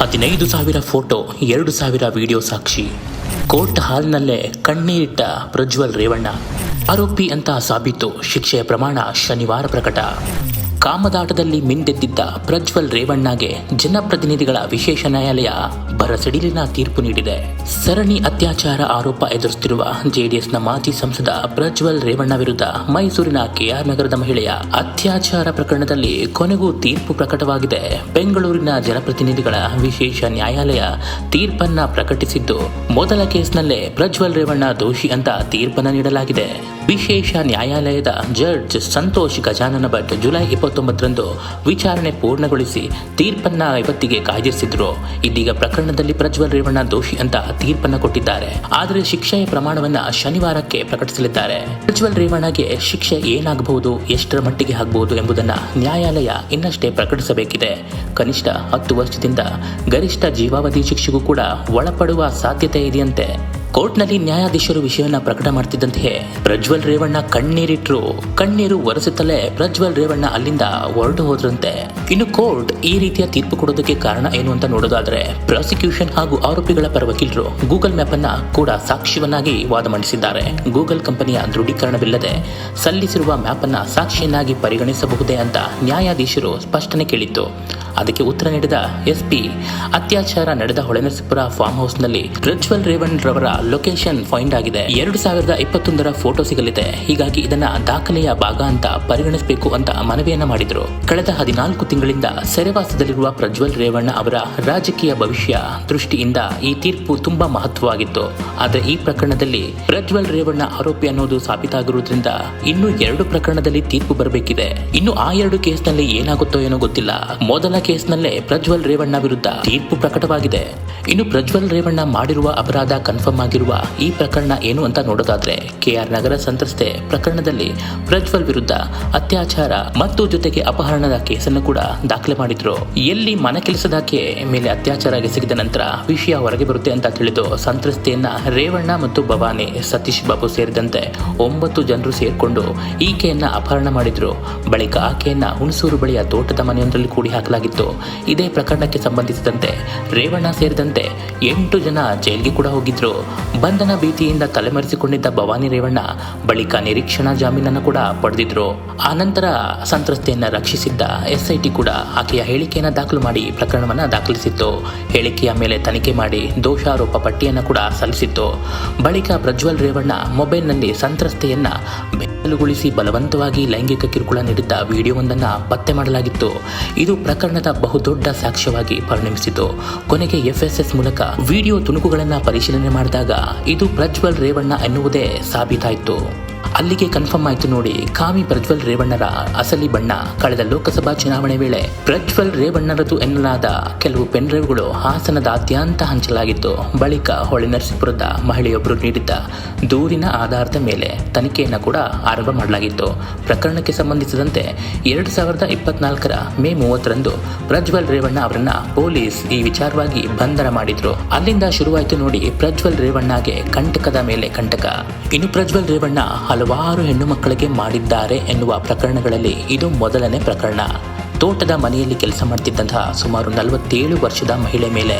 ಹದಿನೈದು ಸಾವಿರ ಫೋಟೋ, ಎರಡು ಸಾವಿರ ವಿಡಿಯೋ ಸಾಕ್ಷಿ. ಕೋರ್ಟ್ ಹಾಲ್ನಲ್ಲೇ ಕಣ್ಣೀರಿಟ್ಟ ಪ್ರಜ್ವಲ್ ರೇವಣ್ಣ. ಆರೋಪಿ ಅಂತ ಸಾಬೀತು, ಶಿಕ್ಷೆಯ ಪ್ರಮಾಣ ಶನಿವಾರ ಪ್ರಕಟ. ಕಾಮದಾಟದಲ್ಲಿ ಮಿಂದೆದ್ದಿದ್ದ ಪ್ರಜ್ವಲ್ ರೇವಣ್ಣಗೆ ಜನಪ್ರತಿನಿಧಿಗಳ ವಿಶೇಷ ನ್ಯಾಯಾಲಯ ಭರಸಿಡಿಲಿನ ತೀರ್ಪು ನೀಡಿದೆ. ಸರಣಿ ಅತ್ಯಾಚಾರ ಆರೋಪ ಎದುರಿಸುತ್ತಿರುವ ಜೆಡಿಎಸ್ನ ಮಾಜಿ ಸಂಸದ ಪ್ರಜ್ವಲ್ ರೇವಣ್ಣ ವಿರುದ್ಧ ಮೈಸೂರಿನ ಕೆಆರ್ ನಗರದ ಮಹಿಳೆಯ ಅತ್ಯಾಚಾರ ಪ್ರಕರಣದಲ್ಲಿ ಕೊನೆಗೂ ತೀರ್ಪು ಪ್ರಕಟವಾಗಿದೆ. ಬೆಂಗಳೂರಿನ ಜನಪ್ರತಿನಿಧಿಗಳ ವಿಶೇಷ ನ್ಯಾಯಾಲಯ ತೀರ್ಪನ್ನ ಪ್ರಕಟಿಸಿದ್ದು, ಮೊದಲ ಕೇಸ್ನಲ್ಲೇ ಪ್ರಜ್ವಲ್ ರೇವಣ್ಣ ದೋಷಿ ಅಂತ ತೀರ್ಪನ್ನ ನೀಡಲಾಗಿದೆ. ವಿಶೇಷ ನ್ಯಾಯಾಲಯದ ಜಡ್ಜ್ ಸಂತೋಷ್ ಗಜಾನನ ಭಟ್ ಜುಲೈ ಇಪ್ಪತ್ತೊಂಬತ್ತರಂದು ವಿಚಾರಣೆ ಪೂರ್ಣಗೊಳಿಸಿ ತೀರ್ಪನ್ನ ಇವತ್ತಿಗೆ ಕಾಯ್ದಿರಿಸಿದ್ರು. ಇದೀಗ ಪ್ರಕರಣದಲ್ಲಿ ಪ್ರಜ್ವಲ್ ರೇವಣ್ಣ ದೋಷಿ ಅಂತ ತೀರ್ಪನ್ನ ಕೊಟ್ಟಿದ್ದಾರೆ. ಆದರೆ ಶಿಕ್ಷೆಯ ಪ್ರಮಾಣವನ್ನ ಶನಿವಾರಕ್ಕೆ ಪ್ರಕಟಿಸಲಿದ್ದಾರೆ. ಪ್ರಜ್ವಲ್ ರೇವಣ್ಣಗೆ ಶಿಕ್ಷೆ ಏನಾಗಬಹುದು, ಎಷ್ಟರ ಮಟ್ಟಿಗೆ ಆಗಬಹುದು ಎಂಬುದನ್ನ ನ್ಯಾಯಾಲಯ ಇನ್ನಷ್ಟೇ ಪ್ರಕಟಿಸಬೇಕಿದೆ. ಕನಿಷ್ಠ ಹತ್ತು ವರ್ಷದಿಂದ ಗರಿಷ್ಠ ಜೀವಾವಧಿ ಶಿಕ್ಷೆಗೂ ಕೂಡ ಒಳಪಡುವ ಸಾಧ್ಯತೆ ಇದೆಯಂತೆ. ಕೋರ್ಟ್ನಲ್ಲಿ ನ್ಯಾಯಾಧೀಶರು ವಿಷಯವನ್ನ ಪ್ರಕಟ ಮಾಡ್ತಿದ್ದಂತೆಯೇ ಪ್ರಜ್ವಲ್ ರೇವಣ್ಣ ಕಣ್ಣೀರಿಟ್ರು. ಕಣ್ಣೀರು ಒರೆಸುತ್ತಲೇ ಪ್ರಜ್ವಲ್ ರೇವಣ್ಣ ಅಲ್ಲಿಂದ ಹೊರಟು ಹೋದ್ರಂತೆ. ಇನ್ನು ಕೋರ್ಟ್ ಈ ರೀತಿಯ ತೀರ್ಪು ಕೊಡೋದಕ್ಕೆ ಕಾರಣ ಏನು ಅಂತ ನೋಡೋದಾದ್ರೆ ಪ್ರಾಸಿಕ್ಯೂಷನ್ ಹಾಗೂ ಆರೋಪಿಗಳ ಪರ ವಕೀಲರು ಗೂಗಲ್ ಮ್ಯಾಪ್ ಅನ್ನ ಕೂಡ ಸಾಕ್ಷ್ಯವನ್ನಾಗಿ ವಾದ ಮಂಡಿಸಿದ್ದಾರೆ. ಗೂಗಲ್ ಕಂಪನಿಯ ದೃಢೀಕರಣವಿಲ್ಲದೆ ಸಲ್ಲಿಸಿರುವ ಮ್ಯಾಪ್ ಅನ್ನ ಸಾಕ್ಷಿಯನ್ನಾಗಿ ಪರಿಗಣಿಸಬಹುದೇ ಅಂತ ನ್ಯಾಯಾಧೀಶರು ಸ್ಪಷ್ಟನೆ ಕೇಳಿತ್ತು ಅದಕ್ಕೆ ಉತ್ತರ ನೀಡಿದ ಎಸ್ಪಿ, ಅತ್ಯಾಚಾರ ನಡೆದ ಹೊಳೆನರಸೀಪುರ ಫಾರ್ಮ್ ಹೌಸ್ನಲ್ಲಿ ಪ್ರಜ್ವಲ್ ರೇವಣ್ ರವರ ಲೊಕೇಶನ್ ಫೈಂಡ್ ಆಗಿದೆ. ಎರಡು ಸಾವಿರದ ಇಪ್ಪತ್ತೊಂದರ ಫೋಟೋ ಸಿಗಲಿದೆ. ಹೀಗಾಗಿ ಇದನ್ನ ದಾಖಲೆಯ ಭಾಗ ಅಂತ ಪರಿಗಣಿಸಬೇಕು ಅಂತ ಮನವಿಯನ್ನ ಮಾಡಿದ್ರು. ಕಳೆದ ಹದಿನಾಲ್ಕು ತಿಂಗಳಿಂದ ಸೆರೆವಾಸದಲ್ಲಿರುವ ಪ್ರಜ್ವಲ್ ರೇವಣ್ಣ ಅವರ ರಾಜಕೀಯ ಭವಿಷ್ಯ ದೃಷ್ಟಿಯಿಂದ ಈ ತೀರ್ಪು ತುಂಬಾ ಮಹತ್ವವಾಗಿತ್ತು. ಆದರೆ ಈ ಪ್ರಕರಣದಲ್ಲಿ ಪ್ರಜ್ವಲ್ ರೇವಣ್ಣ ಆರೋಪಿ ಅನ್ನೋದು ಸಾಬೀತಾಗಿರುವುದರಿಂದ ಇನ್ನು ಎರಡು ಪ್ರಕರಣದಲ್ಲಿ ತೀರ್ಪು ಬರಬೇಕಿದೆ. ಇನ್ನು ಆ ಎರಡು ಕೇಸ್ನಲ್ಲಿ ಏನಾಗುತ್ತೋ ಏನೋ ಗೊತ್ತಿಲ್ಲ. ಮೊದಲ ಕೇಸ್ನಲ್ಲೇ ಪ್ರಜ್ವಲ್ ರೇವಣ್ಣ ವಿರುದ್ಧ ತೀರ್ಪು ಪ್ರಕಟವಾಗಿದೆ. ಇನ್ನು ಪ್ರಜ್ವಲ್ ರೇವಣ್ಣ ಮಾಡಿರುವ ಅಪರಾಧ ಕನ್ಫರ್ಮ್ ಆಗಿರುವ ಈ ಪ್ರಕರಣ ಏನು ಅಂತ ನೋಡೋದಾದ್ರೆ ಕೆಆರ್ ನಗರ ಸಂತ್ರಸ್ತೆ ಪ್ರಕರಣದಲ್ಲಿ ಪ್ರಜ್ವಲ್ ವಿರುದ್ಧ ಅತ್ಯಾಚಾರ ಮತ್ತು ಜೊತೆಗೆ ಅಪಹರಣದ ಕೇಸನ್ನು ಕೂಡ ದಾಖಲೆ ಮಾಡಿದ್ರು. ಎಲ್ಲಿ ಮನ ಕೆಲಸದಾಕೆ ಮೇಲೆ ಅತ್ಯಾಚಾರ ಎಸಗಿದ ನಂತರ ವಿಷಯ ಹೊರಗೆ ಬರುತ್ತೆ ಅಂತ ತಿಳಿದು ಸಂತ್ರಸ್ತೆಯನ್ನ ರೇವಣ್ಣ ಮತ್ತು ಭವಾನಿ ಸತೀಶ್ ಬಾಬು ಸೇರಿದಂತೆ ಒಂಬತ್ತು ಜನರು ಸೇರಿಕೊಂಡು ಈಕೆಯನ್ನ ಅಪಹರಣ ಮಾಡಿದ್ರು. ಬಳಿಕ ಆಕೆಯನ್ನ ಹುಣಸೂರು ಬಳಿಯ ತೋಟದ ಮನೆಯೊಂದರಲ್ಲಿ ಕೂಡಿ ಹಾಕಲಾಗಿತ್ತು. ಇದೇ ಪ್ರಕರಣಕ್ಕೆ ಸಂಬಂಧಿಸಿದಂತೆ ರೇವಣ್ಣ ಸೇರಿದಂತೆ ಎಂಟು ಜನ ಜೈಲಿಗೆ ಕೂಡ ಹೋಗಿದ್ರು. ಬಂಧನ ಭೀತಿಯಿಂದ ತಲೆಮರೆಸಿಕೊಂಡಿದ್ದ ಭವಾನಿ ರೇವಣ್ಣ ಬಳಿಕ ನಿರೀಕ್ಷಣಾ ಜಾಮೀನನ್ನು ಕೂಡ ಪಡೆದಿದ್ರು. ಆನಂತರ ಸಂತ್ರಸ್ತೆಯನ್ನು ರಕ್ಷಿಸಿದ್ದ ಎಸ್ಐಟಿ ಕೂಡ ಆಕೆಯ ಹೇಳಿಕೆಯನ್ನು ದಾಖಲು ಮಾಡಿ ಪ್ರಕರಣವನ್ನು ದಾಖಲಿಸಿತ್ತು. ಹೇಳಿಕೆಯ ಮೇಲೆ ತನಿಖೆ ಮಾಡಿ ದೋಷಾರೋಪ ಪಟ್ಟಿಯನ್ನು ಕೂಡ ಸಲ್ಲಿಸಿತ್ತು. ಬಳಿಕ ಪ್ರಜ್ವಲ್ ರೇವಣ್ಣ ಮೊಬೈಲ್ನಲ್ಲಿ ಸಂತ್ರಸ್ತೆಯನ್ನ ಬೆಲುಗೊಳಿಸಿ ಬಲವಂತವಾಗಿ ಲೈಂಗಿಕ ಕಿರುಕುಳ ನೀಡಿದ್ದ ವಿಡಿಯೋವೊಂದನ್ನು ಪತ್ತೆ ಮಾಡಲಾಗಿತ್ತು. ಇದು ಪ್ರಕರಣದ ಬಹುದೊಡ್ಡ ಸಾಕ್ಷ್ಯವಾಗಿ ಪರಿಣಮಿಸಿತು. ಕೊನೆಗೆ ಎಫ್ಎಸ್ಎಸ್ ಮೂಲಕ ವಿಡಿಯೋ ತುಣುಕುಗಳನ್ನು ಪರಿಶೀಲನೆ ಮಾಡಿದಾಗ ಇದು ಪ್ರಜ್ವಲ್ ರೇವಣ್ಣ ಎನ್ನುವುದೇ ಸಾಬೀತಾಯಿತು. ಅಲ್ಲಿಗೆ ಕನ್ಫರ್ಮ್ ಆಯ್ತು ನೋಡಿ, ಕಾಮಿ ಪ್ರಜ್ವಲ್ ರೇವಣ್ಣರ ಅಸಲಿ ಬಣ್ಣ ಕಳೆದ ಲೋಕಸಭಾ ಚುನಾವಣೆ ವೇಳೆ ಪ್ರಜ್ವಲ್ ರೇವಣ್ಣರದು ಎನ್ನಲಾದ ಕೆಲವು ಪೆನ್ ಡ್ರೈವ್ಗಳು ಹಾಸನದಾದ್ಯಂತ ಹಂಚಲಾಗಿತ್ತು. ಬಳಿಕ ಹೊಳೆ ನರಸೀಪುರದ ಮಹಿಳೆಯೊಬ್ಬರು ನೀಡಿದ್ದ ದೂರಿನ ಆಧಾರದ ಮೇಲೆ ತನಿಖೆಯನ್ನು ಕೂಡ ಆರಂಭ ಮಾಡಲಾಗಿತ್ತು. ಪ್ರಕರಣಕ್ಕೆ ಸಂಬಂಧಿಸಿದಂತೆ ಎರಡು ಸಾವಿರದ ಇಪ್ಪತ್ನಾಲ್ಕರ ಮೇ ಮೂವತ್ತರಂದು ಪ್ರಜ್ವಲ್ ರೇವಣ್ಣ ಅವರನ್ನ ಪೊಲೀಸ್ ಈ ವಿಚಾರವಾಗಿ ಬಂಧನ ಮಾಡಿದ್ರು. ಅಲ್ಲಿಂದ ಶುರುವಾಯಿತು ನೋಡಿ, ಪ್ರಜ್ವಲ್ ರೇವಣ್ಣಗೆ ಕಂಟಕದ ಮೇಲೆ ಕಂಟಕ. ಇನ್ನು ಪ್ರಜ್ವಲ್ ರೇವಣ್ಣ ಹಲವಾರು ಹೆಣ್ಣು ಮಕ್ಕಳಿಗೆ ಮಾಡಿದ್ದಾರೆ ಎನ್ನುವ ಪ್ರಕರಣಗಳಲ್ಲಿ ಇದು ಮೊದಲನೇ ಪ್ರಕರಣ. ತೋಟದ ಮನೆಯಲ್ಲಿ ಕೆಲಸ ಮಾಡ್ತಿದ್ದಂತಹ ಸುಮಾರು ನಲವತ್ತೇಳು ವರ್ಷದ ಮಹಿಳೆ ಮೇಲೆ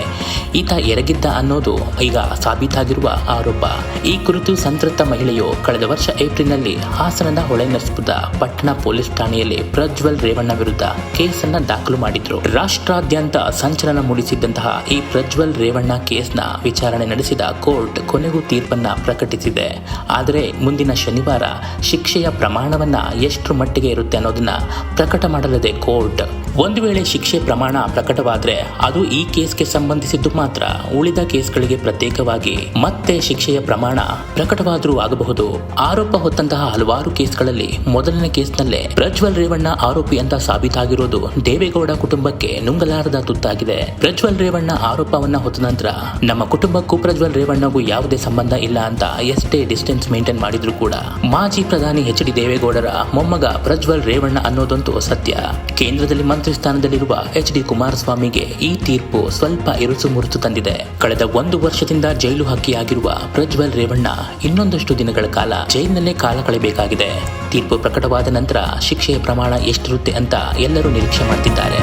ಈತ ಎರಗಿದ್ದ ಅನ್ನೋದು ಈಗ ಸಾಬೀತಾಗಿರುವ ಆರೋಪ. ಈ ಕುರಿತು ಸಂತ್ರಸ್ತ ಮಹಿಳೆಯು ಕಳೆದ ವರ್ಷ ಏಪ್ರಿಲ್ನಲ್ಲಿ ಹಾಸನದ ಹೊಳೆನರಸೀಪುರದ ಪಟ್ಟಣ ಪೊಲೀಸ್ ಠಾಣೆಯಲ್ಲಿ ಪ್ರಜ್ವಲ್ ರೇವಣ್ಣ ವಿರುದ್ಧ ಕೇಸನ್ನ ದಾಖಲು ಮಾಡಿದ್ರು. ರಾಷ್ಟ್ರಾದ್ಯಂತ ಸಂಚಲನ ಮೂಡಿಸಿದ್ದಂತಹ ಈ ಪ್ರಜ್ವಲ್ ರೇವಣ್ಣ ಕೇಸ್ನ ವಿಚಾರಣೆ ನಡೆಸಿದ ಕೋರ್ಟ್ ಕೊನೆಗೂ ತೀರ್ಪನ್ನ ಪ್ರಕಟಿಸಿದೆ. ಆದರೆ ಮುಂದಿನ ಶನಿವಾರ ಶಿಕ್ಷೆಯ ಪ್ರಮಾಣವನ್ನ ಎಷ್ಟು ಮಟ್ಟಿಗೆ ಇರುತ್ತೆ ಅನ್ನೋದನ್ನ ಪ್ರಕಟ ಮಾಡಲದೆ ಕೋರ್ಟ್. ಊಟ ಒಂದು ವೇಳೆ ಶಿಕ್ಷೆ ಪ್ರಮಾಣ ಪ್ರಕಟವಾದ್ರೆ ಅದು ಈ ಕೇಸ್ಗೆ ಸಂಬಂಧಿಸಿದ್ದು ಮಾತ್ರ. ಉಳಿದ ಕೇಸ್ಗಳಿಗೆ ಪ್ರತ್ಯೇಕವಾಗಿ ಮತ್ತೆ ಶಿಕ್ಷೆಯ ಪ್ರಮಾಣ ಪ್ರಕಟವಾದರೂ ಆಗಬಹುದು. ಆರೋಪ ಹೊತ್ತಂತಹ ಹಲವಾರು ಕೇಸ್ಗಳಲ್ಲಿ ಮೊದಲನೇ ಕೇಸ್ನಲ್ಲೇ ಪ್ರಜ್ವಲ್ ರೇವಣ್ಣ ಆರೋಪಿ ಅಂತ ಸಾಬೀತಾಗಿರೋದು ದೇವೇಗೌಡ ಕುಟುಂಬಕ್ಕೆ ನುಂಗಲಾರದ ತುತ್ತಾಗಿದೆ. ಪ್ರಜ್ವಲ್ ರೇವಣ್ಣ ಆರೋಪವನ್ನ ಹೊತ್ತ ನಂತರ ನಮ್ಮ ಕುಟುಂಬಕ್ಕೂ ಪ್ರಜ್ವಲ್ ರೇವಣ್ಣಗೂ ಯಾವುದೇ ಸಂಬಂಧ ಇಲ್ಲ ಅಂತ ಎಷ್ಟೇ ಡಿಸ್ಟೆನ್ಸ್ ಮೇಂಟೈನ್ ಮಾಡಿದ್ರು ಕೂಡ ಮಾಜಿ ಪ್ರಧಾನಿ ಎಚ್ ಡಿ ದೇವೇಗೌಡರ ಮೊಮ್ಮಗ ಪ್ರಜ್ವಲ್ ರೇವಣ್ಣ ಅನ್ನೋದಂತೂ ಸತ್ಯ. ಕೇಂದ್ರದಲ್ಲಿ ಮಂತ್ರಿ ಸ್ಥಾನದಲ್ಲಿರುವ ಎಚ್ ಡಿ ಕುಮಾರಸ್ವಾಮಿಗೆ ಈ ತೀರ್ಪು ಸ್ವಲ್ಪ ಇರುಸು ಮುರುಸು ತಂದಿದೆ. ಕಳೆದ ಒಂದು ವರ್ಷದಿಂದ ಜೈಲು ಹಕ್ಕಿಯಾಗಿರುವ ಪ್ರಜ್ವಲ್ ರೇವಣ್ಣ ಇನ್ನೊಂದಷ್ಟು ದಿನಗಳ ಕಾಲ ಜೈಲಿನಲ್ಲೇ ಕಾಲ ಕಳೆಯಬೇಕಾಗಿದೆ. ತೀರ್ಪು ಪ್ರಕಟವಾದ ನಂತರ ಶಿಕ್ಷೆಯ ಪ್ರಮಾಣ ಎಷ್ಟಿರುತ್ತೆ ಅಂತ ಎಲ್ಲರೂ ನಿರೀಕ್ಷೆ ಮಾಡ್ತಿದ್ದಾರೆ.